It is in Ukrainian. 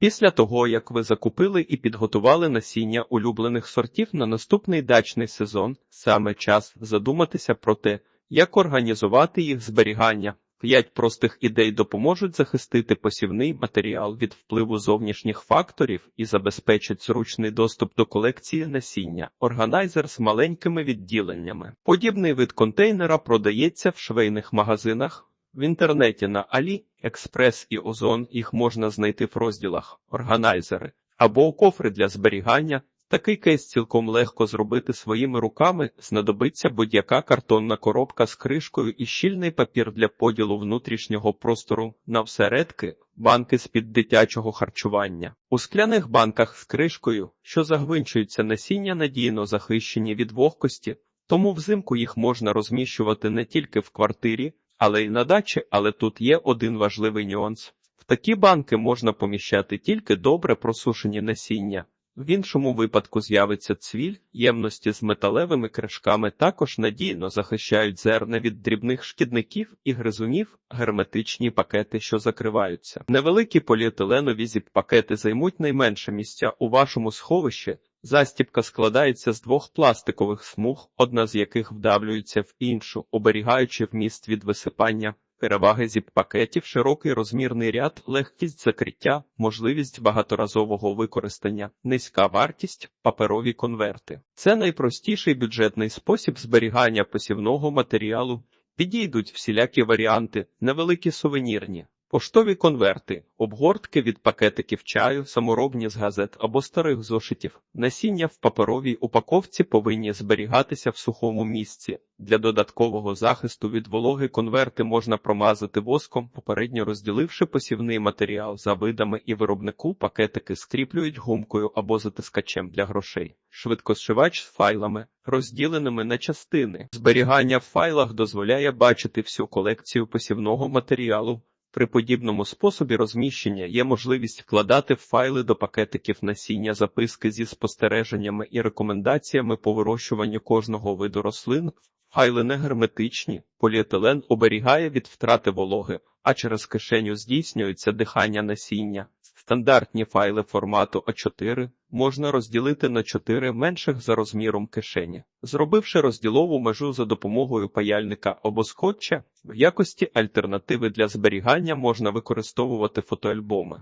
Після того, як ви закупили і підготували насіння улюблених сортів на наступний дачний сезон, саме час задуматися про те, як організувати їх зберігання. П'ять простих ідей допоможуть захистити посівний матеріал від впливу зовнішніх факторів і забезпечать зручний доступ до колекції насіння. Органайзер з маленькими відділеннями. Подібний вид контейнера продається в швейних магазинах. В інтернеті на Алі, Експрес і Озон їх можна знайти в розділах органайзери або кофри для зберігання. Такий кейс цілком легко зробити своїми руками, знадобиться будь-яка картонна коробка з кришкою і щільний папір для поділу внутрішнього простору на всередки, банки з-під дитячого харчування. У скляних банках з кришкою, що загвинчуються насіння надійно захищені від вогкості, тому взимку їх можна розміщувати не тільки в квартирі, але й на дачі, але тут є один важливий нюанс. В такі банки можна поміщати тільки добре просушені насіння. В іншому випадку з'явиться цвіль, ємності з металевими кришками також надійно захищають зерна від дрібних шкідників і гризунів, герметичні пакети, що закриваються. Невеликі поліетиленові зіп-пакети займуть найменше місця у вашому сховищі. Застібка складається з двох пластикових смуг, одна з яких вдавлюється в іншу, оберігаючи вміст від висипання. Переваги зіп-пакетів, широкий розмірний ряд, легкість закриття, можливість багаторазового використання, низька вартість, паперові конверти. Це найпростіший бюджетний спосіб зберігання посівного матеріалу. Підійдуть всілякі варіанти, невеликі сувенірні. Поштові конверти, обгортки від пакетиків чаю, саморобні з газет або старих зошитів. Насіння в паперовій упаковці повинні зберігатися в сухому місці. Для додаткового захисту від вологи конверти можна промазати воском, попередньо розділивши посівний матеріал за видами і виробнику пакетики скріплюють гумкою або затискачем для грошей. Швидкосшивач з файлами, розділеними на частини. Зберігання в файлах дозволяє бачити всю колекцію посівного матеріалу. При подібному способі розміщення є можливість вкладати файли до пакетиків насіння записки зі спостереженнями і рекомендаціями по вирощуванню кожного виду рослин. Файли не герметичні, поліетилен оберігає від втрати вологи, а через кишеню здійснюється дихання насіння. Стандартні файли формату А4 можна розділити на чотири менших за розміром кишені, зробивши розділову межу за допомогою паяльника або скотча. В якості альтернативи для зберігання можна використовувати фотоальбоми.